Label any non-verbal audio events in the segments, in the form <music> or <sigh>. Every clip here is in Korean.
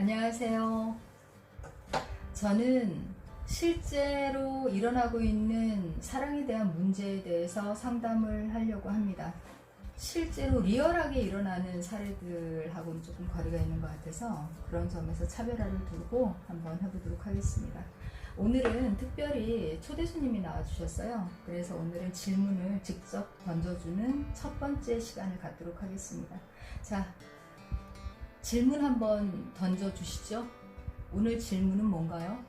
안녕하세요. 저는 실제로 일어나고 있는 사랑에 대한 문제에 대해서 상담을 하려고 합니다. 실제로 리얼하게 일어나는 사례들하고는 조금 거리가 있는 것 같아서 그런 점에서 차별화를 두고 한번 해보도록 하겠습니다. 오늘은 특별히 초대 손님이 나와주셨어요. 그래서 오늘은 질문을 직접 던져주는 첫 번째 시간을 갖도록 하겠습니다. 자, 질문 한번 던져 주시죠. 오늘 질문은 뭔가요?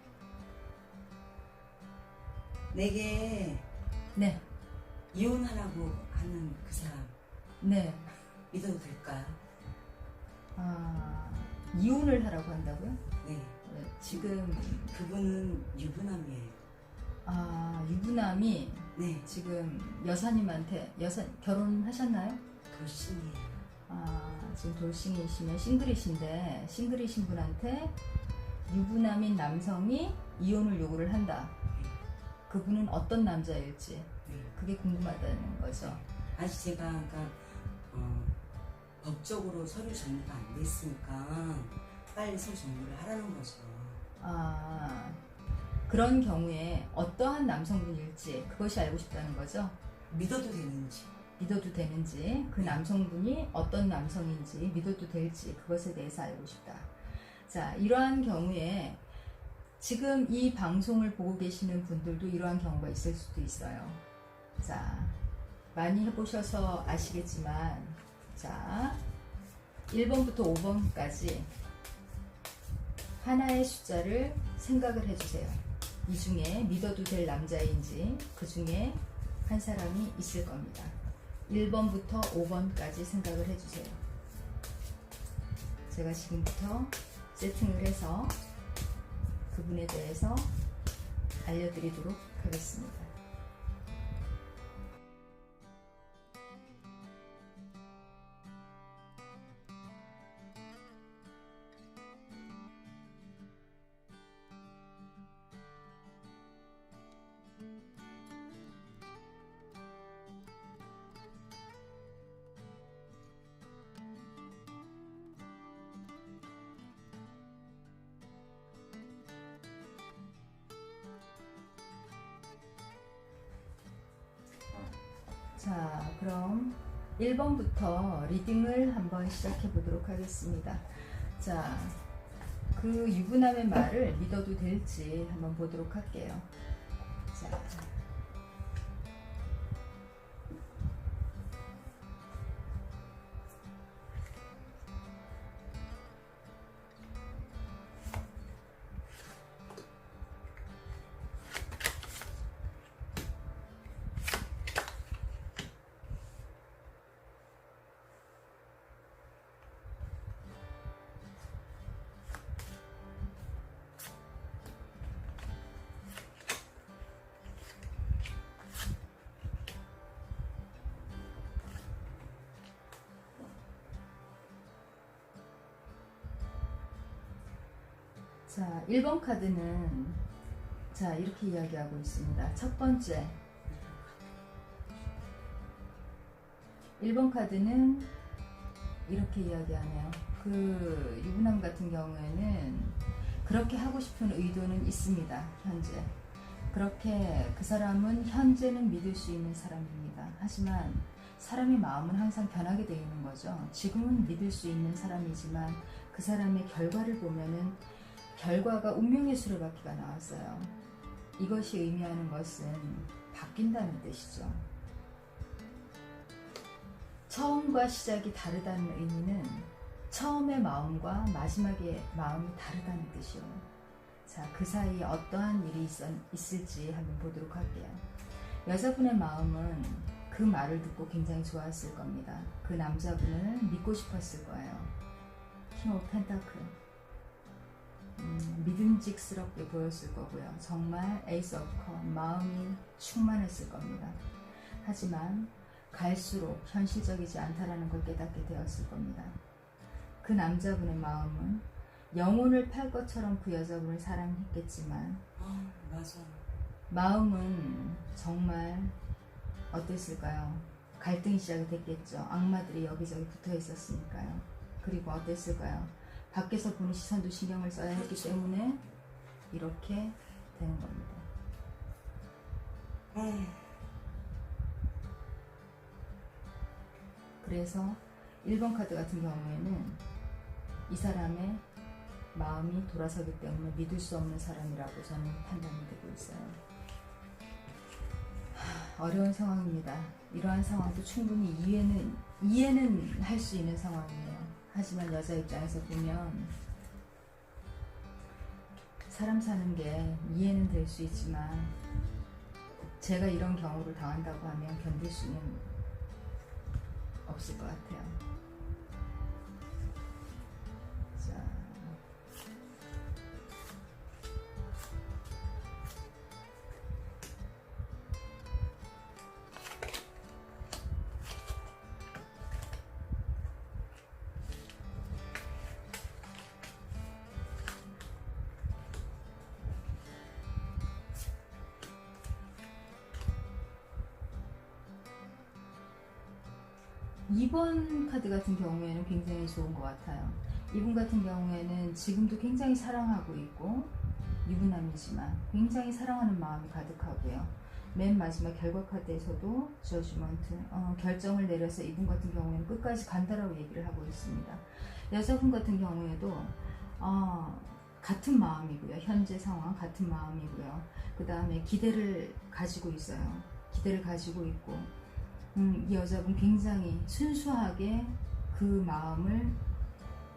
내게 네, 이혼하라고 하는 그 사람 네. 믿어도 될까요? 아, 이혼을 하라고 한다고요? 네. 네, 지금, 그분은 유부남이에요. 아, 유부남이 네. 지금 여사님한테, 여사, 결혼하셨나요? 돌싱이에요. 아, 지금 돌싱이시면 싱글이신데, 싱글이신 분한테 유부남인 남성이 이혼을 요구를 한다. 그분은 어떤 남자일지, 네. 그게 궁금하다는 거죠. 아직 제가 그러니까 어, 법적으로 서류 정리가 안 됐으니까 빨리 서류 정리를 하라는 거죠. 아, 그런 경우에 어떠한 남성분일지 그것이 알고 싶다는 거죠. 믿어도 되는지. 믿어도 되는지, 그 남성분이 어떤 남성인지 믿어도 될지 그것에 대해서 알고 싶다. 자, 이러한 경우에 지금 이 방송을 보고 계시는 분들도 이러한 경우가 있을 수도 있어요. 자, 많이 해보셔서 아시겠지만, 자, 1번부터 5번까지 하나의 숫자를 생각을 해주세요. 이 중에 믿어도 될 남자인지 그 중에 한 사람이 있을 겁니다. 1번부터 5번까지 생각을 해주세요. 제가 지금부터 세팅을 해서 그분에 대해서 알려드리도록 하겠습니다. 자, 그럼 1번부터 리딩을 한번 시작해 보도록 하겠습니다. 자, 그 유부남의 말을 믿어도 될지 한번 보도록 할게요. 자, 1번 카드는 자, 이렇게 이야기하고 있습니다. 첫 번째. 1번 카드는 이렇게 이야기하네요. 그 유부남 같은 경우에는 그렇게 하고 싶은 의도는 있습니다. 현재. 그렇게 그 사람은 현재는 믿을 수 있는 사람입니다. 하지만 사람의 마음은 항상 변하게 되어 있는 거죠. 지금은 믿을 수 있는 사람이지만 그 사람의 결과를 보면은 결과가 운명의 수레바퀴가 나왔어요. 이것이 의미하는 것은 바뀐다는 뜻이죠. 처음과 시작이 다르다는 의미는 처음의 마음과 마지막의 마음이 다르다는 뜻이요. 자, 그 사이에 어떠한 일이 있, 있을지 한번 보도록 할게요. 여자분의 마음은 그 말을 듣고 굉장히 좋았을 겁니다. 그 남자분을 믿고 싶었을 거예요. 킹 오브 펜타클. 음, 믿음직스럽게 보였을 거고요. 정말 에이스 컵 마음이 충만했을 겁니다. 하지만 갈수록 현실적이지 않다라는 걸 깨닫게 되었을 겁니다. 그 남자분의 마음은 영혼을 팔 것처럼 그 여자분을 사랑했겠지만 아, 맞아. 마음은 정말 어땠을까요? 갈등이 시작이 됐겠죠. 악마들이 여기저기 붙어 있었으니까요. 그리고 어땠을까요? 밖에서 보는 시선도 신경을 써야 했기 그렇죠. 때문에 이렇게 되는 겁니다. 에휴, 그래서 1번 카드 같은 경우에는 이 사람의 마음이 돌아서기 때문에 믿을 수 없는 사람이라고 저는 판단이 되고 있어요. 하, 어려운 상황입니다. 이러한 상황도 충분히 이해는 이해는 할 수 있는 상황이에요. 하지만 여자 입장에서 보면 사람 사는 게 이해는 될 수 있지만 제가 이런 경우를 당한다고 하면 견딜 수는 없을 것 같아요. 같은 경우에는 굉장히 좋은 것 같아요. 이분 같은 경우에는 지금도 굉장히 사랑하고 있고 유부남이지만 굉장히 사랑하는 마음이 가득하고요. 맨 마지막 결과 카드에서도 저지먼트 어, 결정을 내려서 이분 같은 경우에는 끝까지 간다라고 얘기를 하고 있습니다. 여자분 같은 경우에도 어, 같은 마음이고요. 현재 상황 같은 마음이고요. 그 다음에 기대를 가지고 있어요. 기대를 가지고 있고 음, 이 여자분 굉장히 순수하게 그 마음을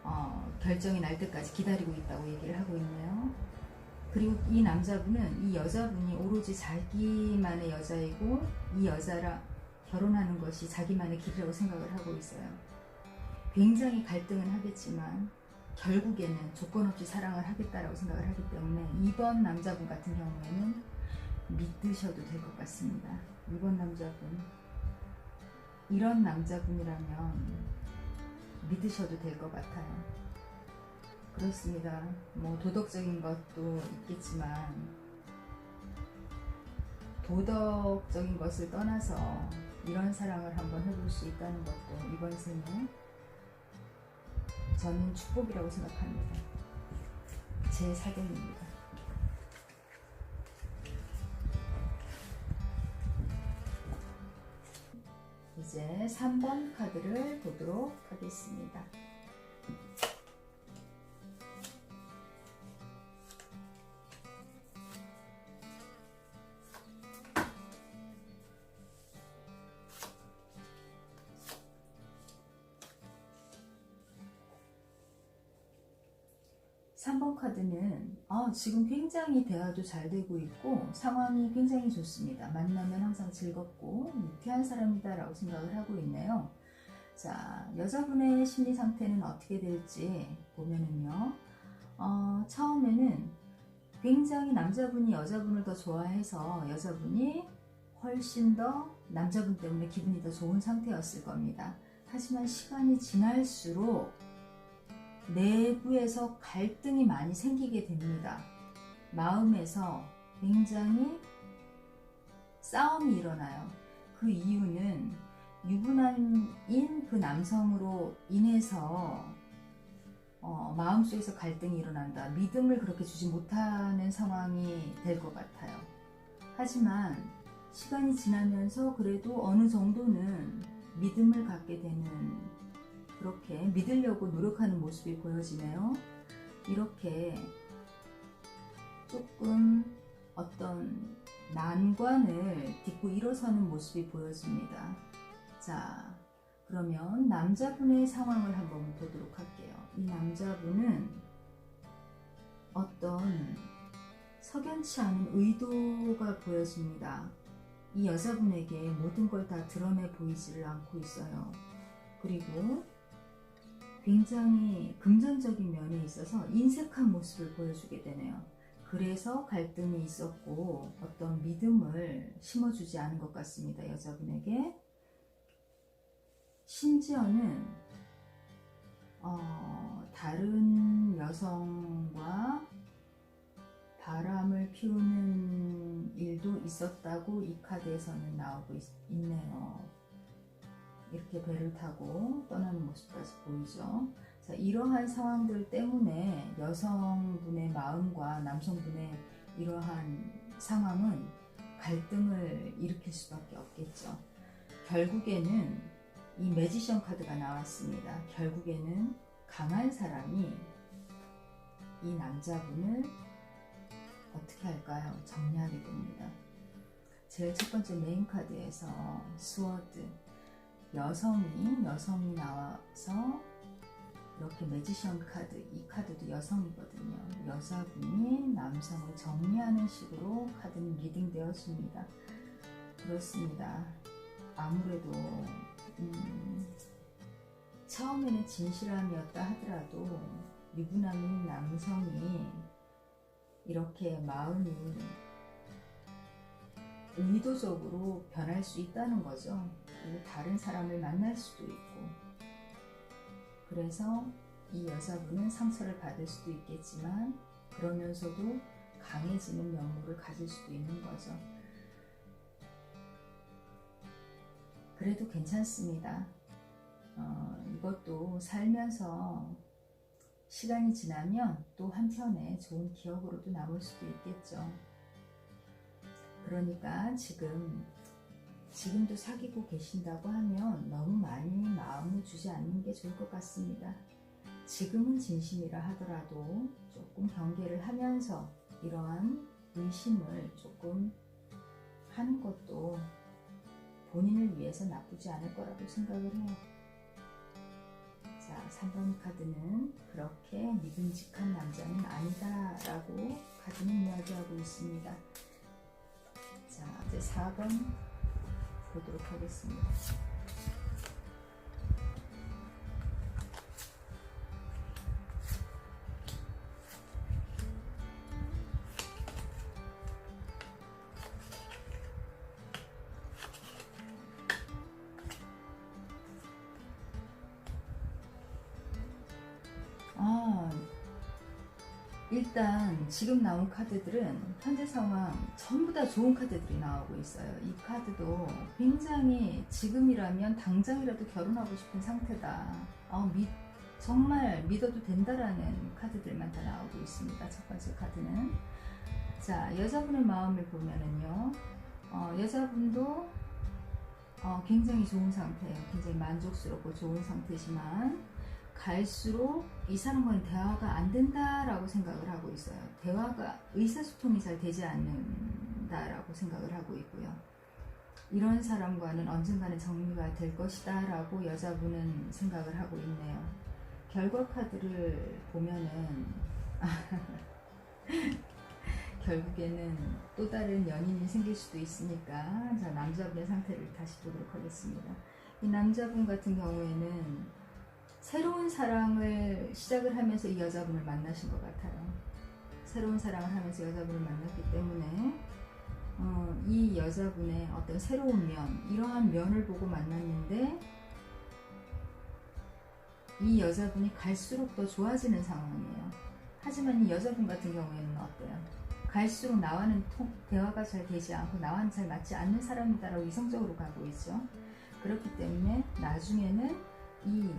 어, 결정이 날 때까지 기다리고 있다고 얘기를 하고 있네요. 그리고 이 남자분은 이 여자분이 오로지 자기만의 여자이고 이 여자랑 결혼하는 것이 자기만의 길이라고 생각을 하고 있어요. 굉장히 갈등은 하겠지만 결국에는 조건 없이 사랑을 하겠다라고 생각을 하기 때문에 이번 남자분 같은 경우에는 믿으셔도 될 것 같습니다. 이번 남자분 이런 남자분이라면 믿으셔도 될 것 같아요. 그렇습니다. 뭐 도덕적인 것도 있겠지만 도덕적인 것을 떠나서 이런 사랑을 한번 해볼 수 있다는 것도 이번 생에 저는 축복이라고 생각합니다. 제 사견입니다. 이제 3번 카드를 보도록 하겠습니다. 지금 굉장히 대화도 잘 되고 있고 상황이 굉장히 좋습니다. 만나면 항상 즐겁고 유쾌한 사람이다라고 생각을 하고 있네요. 자, 여자분의 심리 상태는 어떻게 될지 보면은요. 어, 처음에는 굉장히 남자분이 여자분을 더 좋아해서 여자분이 훨씬 더 남자분 때문에 기분이 더 좋은 상태였을 겁니다. 하지만 시간이 지날수록 내부에서 갈등이 많이 생기게 됩니다. 마음에서 굉장히 싸움이 일어나요. 그 이유는 유부남인 그 남성으로 인해서 어, 마음속에서 갈등이 일어난다. 믿음을 그렇게 주지 못하는 상황이 될 것 같아요. 하지만 시간이 지나면서 그래도 어느 정도는 믿음을 갖게 되는 그렇게 믿으려고 노력하는 모습이 보여지네요. 이렇게 조금 어떤 난관을 딛고 일어서는 모습이 보여집니다. 자, 그러면 남자분의 상황을 한번 보도록 할게요. 이 남자분은 어떤 석연치 않은 의도가 보여집니다. 이 여자분에게 모든 걸 다 드러내 보이지를 않고 있어요. 그리고 굉장히 금전적인 면에 있어서 인색한 모습을 보여주게 되네요. 그래서 갈등이 있었고 어떤 믿음을 심어주지 않은 것 같습니다. 여자분에게. 심지어는 어, 다른 여성과 바람을 피우는 일도 있었다고 이 카드에서는 나오고 있, 있네요. 이렇게 배를 타고 떠나는 모습까지 보이죠. 자, 이러한 상황들 때문에 여성분의 마음과 남성분의 이러한 상황은 갈등을 일으킬 수밖에 없겠죠. 결국에는 이 매지션 카드가 나왔습니다. 결국에는 강한 사람이 이 남자분을 어떻게 할까요? 정리하게 됩니다. 제일 첫 번째 메인 카드에서 스워드 여성이 여성이 나와서 이렇게 매지션 카드 이 카드도 여성이거든요. 여자분이 남성을 정리하는 식으로 카드는 리딩되었습니다. 그렇습니다. 아무래도 음, 처음에는 진실함이었다 하더라도 유부남인 남성이 이렇게 마음이 의도적으로 변할 수 있다는 거죠. 그리고 다른 사람을 만날 수도 있고. 그래서 이 여자분은 상처를 받을 수도 있겠지만, 그러면서도 강해지는 면모를 가질 수도 있는 거죠. 그래도 괜찮습니다. 어, 이것도 살면서 시간이 지나면 또 한편에 좋은 기억으로도 남을 수도 있겠죠. 그러니까 지금 지금도 사귀고 계신다고 하면 너무 많이 마음을 주지 않는 게 좋을 것 같습니다. 지금은 진심이라 하더라도 조금 경계를 하면서 이러한 의심을 조금 하는 것도 본인을 위해서 나쁘지 않을 거라고 생각을 해요. 자, 3번 카드는 그렇게 믿음직한 남자는 아니다 라고 카드는 이야기하고 있습니다. 자, 이제 4번 보도록 하겠습니다. 지금 나온 카드들은 현재 상황 전부 다 좋은 카드들이 나오고 있어요. 이 카드도 굉장히 지금이라면 당장이라도 결혼하고 싶은 상태다. 아, 믿, 정말 믿어도 된다라는 카드들만 다 나오고 있습니다. 첫 번째 카드는. 자, 여자분의 마음을 보면은요. 어, 여자분도 어, 굉장히 좋은 상태예요. 굉장히 만족스럽고 좋은 상태지만 갈수록 이 사람과는 대화가 안 된다라고 생각을 하고 있어요. 대화가 의사소통이 잘 되지 않는다라고 생각을 하고 있고요. 이런 사람과는 언젠가는 정리가 될 것이다라고 여자분은 생각을 하고 있네요. 결과 카드를 보면은 <laughs> 결국에는 또 다른 연인이 생길 수도 있으니까 자 남자분의 상태를 다시 보도록 하겠습니다. 이 남자분 같은 경우에는 새로운 사랑을 시작을 하면서 이 여자분을 만나신 것 같아요. 새로운 사랑을 하면서 여자분을 만났기 때문에 어, 이 여자분의 어떤 새로운 면, 이러한 면을 보고 만났는데 이 여자분이 갈수록 더 좋아지는 상황이에요. 하지만 이 여자분 같은 경우에는 어때요? 갈수록 나와는 통, 대화가 잘 되지 않고 나와는 잘 맞지 않는 사람이다라고 이성적으로 가고 있죠. 그렇기 때문에 나중에는 이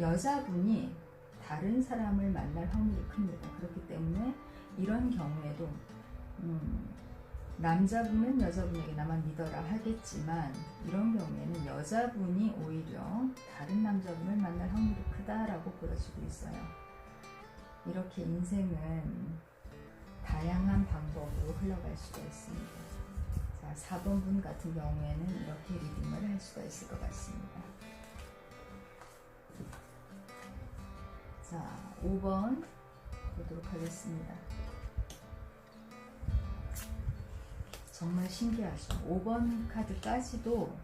여자분이 다른 사람을 만날 확률이 큽니다. 그렇기 때문에 이런 경우에도 음, 남자분은 여자분에게 나만 믿어라 하겠지만 이런 경우에는 여자분이 오히려 다른 남자분을 만날 확률이 크다라고 보여지고 있어요. 이렇게 인생은 다양한 방법으로 흘러갈 수가 있습니다. 자, 4번 분 같은 경우에는 이렇게 리딩을 할 수가 있을 것 같습니다. 자, 5번 보도록 하겠습니다. 정말 신기하죠. 5번 카드까지도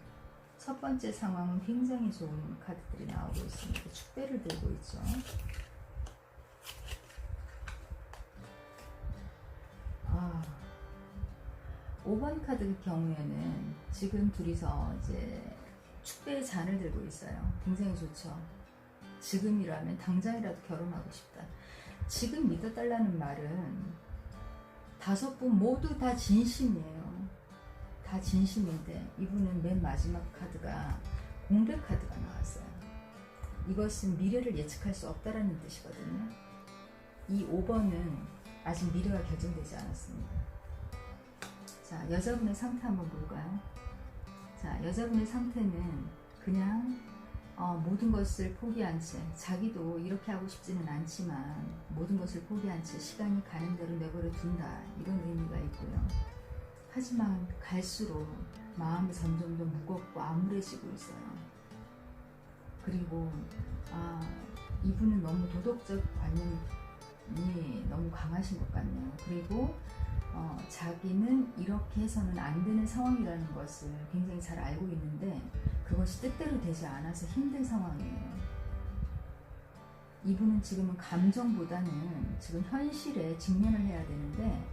첫 번째 상황은 굉장히 좋은 카드들이 나오고 있습니다. 축배를 들고 있죠. 아, 5번 카드 경우에는 지금 둘이서 이제 축배의 잔을 들고 있어요. 굉장히 좋죠. 지금이라면 당장이라도 결혼하고 싶다. 지금 믿어달라는 말은 다섯 분 모두 다 진심이에요. 다 진심인데 이분은 맨 마지막 카드가 공백 카드가 나왔어요. 이것은 미래를 예측할 수 없다라는 뜻이거든요. 이 5번은 아직 미래가 결정되지 않았습니다. 자, 여자분의 상태 한번 볼까요? 자, 여자분의 상태는 그냥 어, 모든 것을 포기한 채 자기도 이렇게 하고 싶지는 않지만 모든 것을 포기한 채 시간이 가는 대로 내버려 둔다 이런 의미가 있고요. 하지만 갈수록 마음이 점점 더 무겁고 암울해지고 있어요. 그리고 아 이분은 너무 도덕적 관념이 너무 강하신 것 같네요. 그리고 어, 자기는 이렇게 해서는 안 되는 상황이라는 것을 굉장히 잘 알고 있는데 그것이 뜻대로 되지 않아서 힘든 상황이에요. 이분은 지금은 감정보다는 지금 현실에 직면을 해야 되는데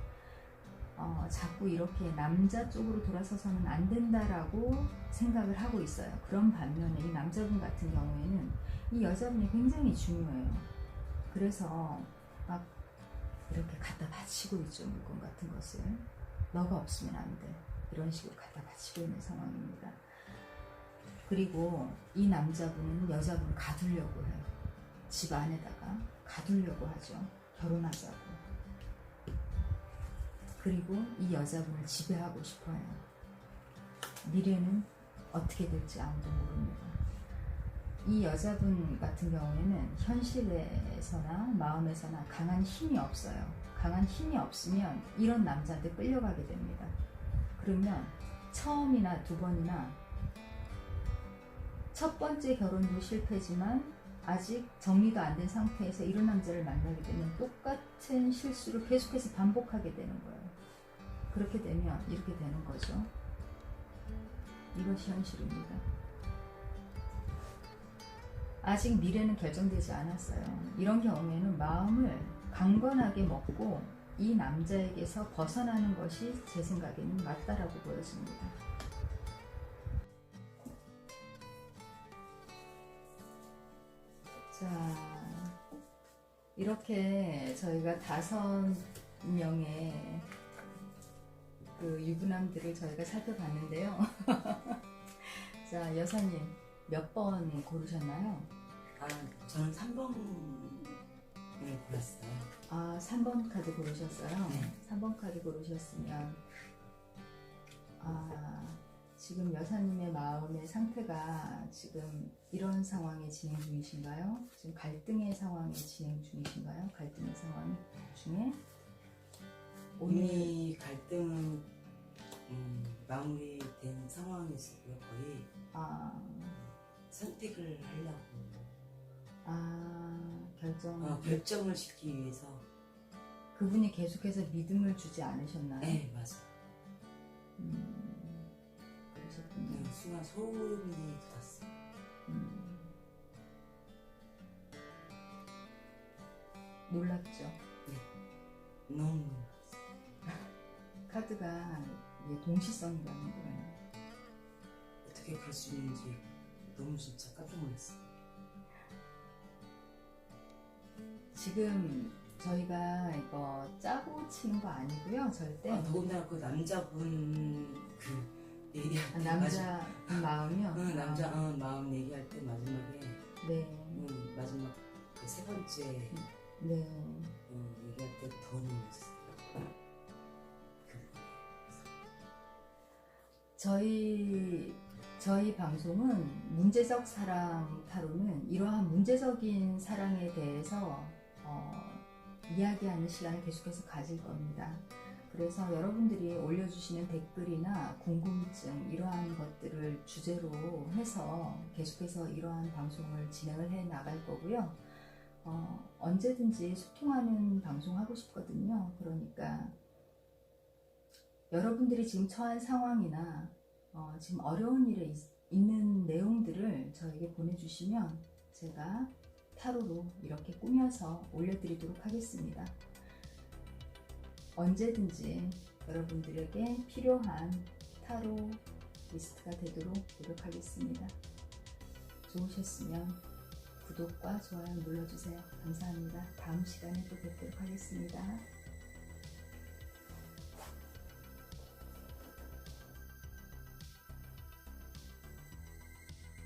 어, 자꾸 이렇게 남자 쪽으로 돌아서서는 안 된다라고 생각을 하고 있어요. 그런 반면에 이 남자분 같은 경우에는 이 여자분이 굉장히 중요해요. 그래서 막 이렇게 갖다 바치고 있죠 물건 같은 것을 너가 없으면 안 돼. 이런 식으로 갖다 바치고 있는 상황입니다. 그리고 이 남자분은 여자분을 가두려고 해요. 집 안에다가 가두려고 하죠. 결혼하자고. 그리고 이 여자분을 지배하고 싶어 해요. 미래는 어떻게 될지 아무도 모릅니다. 이 여자분 같은 경우에는 현실에서나 마음에서나 강한 힘이 없어요. 강한 힘이 없으면 이런 남자한테 끌려가게 됩니다. 그러면 처음이나 두 번이나 첫 번째 결혼도 실패지만 아직 정리가 안 된 상태에서 이런 남자를 만나게 되면 똑같은 실수를 계속해서 반복하게 되는 거예요. 그렇게 되면 이렇게 되는 거죠. 이것이 현실입니다. 아직 미래는 결정되지 않았어요. 이런 경우에는 마음을 강건하게 먹고 이 남자에게서 벗어나는 것이 제 생각에는 맞다라고 보여집니다. 자, 이렇게 저희가 다섯 명의 그 유부남들을 저희가 살펴봤는데요. <laughs> 자, 여사님 몇 번 고르셨나요? 아, 저는 3번을 골랐어요. 아, 3번 카드 고르셨어요? 네. 3번 카드 고르셨으면 아, 지금 여사님의 마음의 상태가 지금 이런 상황이 진행 중이신가요? 지금 갈등의 상황이 진행 중이신가요? 갈등의 상황 중에 오늘 이미 갈등은 음, 마무리된 상황이었고요. 거의 아, 선택을 하려고 아 결정 어, 결정을 짓기 위해서 그분이 계속해서 믿음을 주지 않으셨나요? 네 맞아. 음, 그러셨군요. 그냥 순간 소름이 돋았어. 음. 놀랍죠. 너무 카드가 이게 동시성이라는 거예요. 어떻게 그럴 수 있는지 너무 진짜 깜짝 놀랐어. 지금 저희가 이거 짜고 치는 거 아니고요, 절대. 아, 더군다나 그 남자분 그 얘기할 때 남자 마음이요. 마지- 응, 남자 아, 어, 마음 얘기할 때 마지막에 네, 응, 마지막 그 세 번째 네. 어, 얘기할 때 더 놀랐어. 그 저희 저희 방송은 문제적 사랑 타로는 이러한 문제적인 사랑에 대해서 어, 이야기하는 시간을 계속해서 가질 겁니다. 그래서 여러분들이 올려주시는 댓글이나 궁금증 이러한 것들을 주제로 해서 계속해서 이러한 방송을 진행을 해 나갈 거고요. 어, 언제든지 소통하는 방송 하고 싶거든요. 그러니까 여러분들이 지금 처한 상황이나 어, 지금 어려운 일에 있, 있는 내용들을 저에게 보내주시면 제가 타로로 이렇게 꾸며서 올려드리도록 하겠습니다. 언제든지 여러분들에게 필요한 타로 리스트가 되도록 노력하겠습니다. 좋으셨으면 구독과 좋아요 눌러주세요. 감사합니다. 다음 시간에 또 뵙도록 하겠습니다.